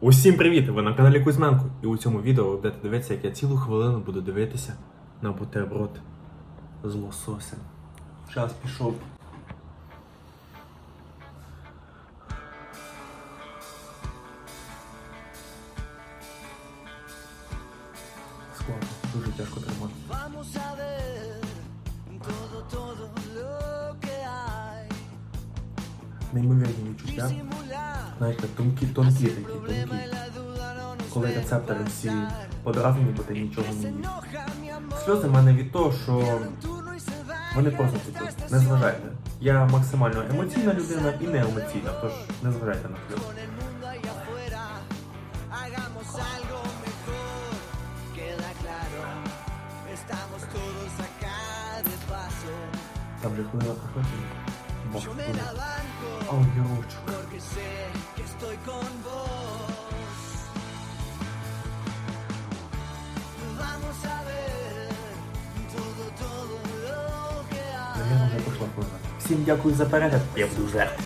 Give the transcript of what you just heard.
Усім привіт! Ви на каналі Кузьменко. І у цьому відео ви будете дивитися, як я цілу хвилину буду дивитися на бутерброд з лососем. Час пішов. Складно, дуже тяжко тримати. Неймовірні відчуття. Знаєте, тонкі, тонкі такі, тонкі. Коли рецептори всі подразнені, бо ти нічого не amor. Сльози в мене від того, що. Вони просто течуть. Не зважайте. Я максимально емоційна людина і не емоційна, тож не зважайте на сльози. Там же хвилина проходить. Бог Yo me la banco. Ау, Єрочок. Porque sé que estoy con vos. Vamos a ver todo, todo lo que hay. Вже пішла хвилина. Всім дякую за перегляд. Я буду жерти.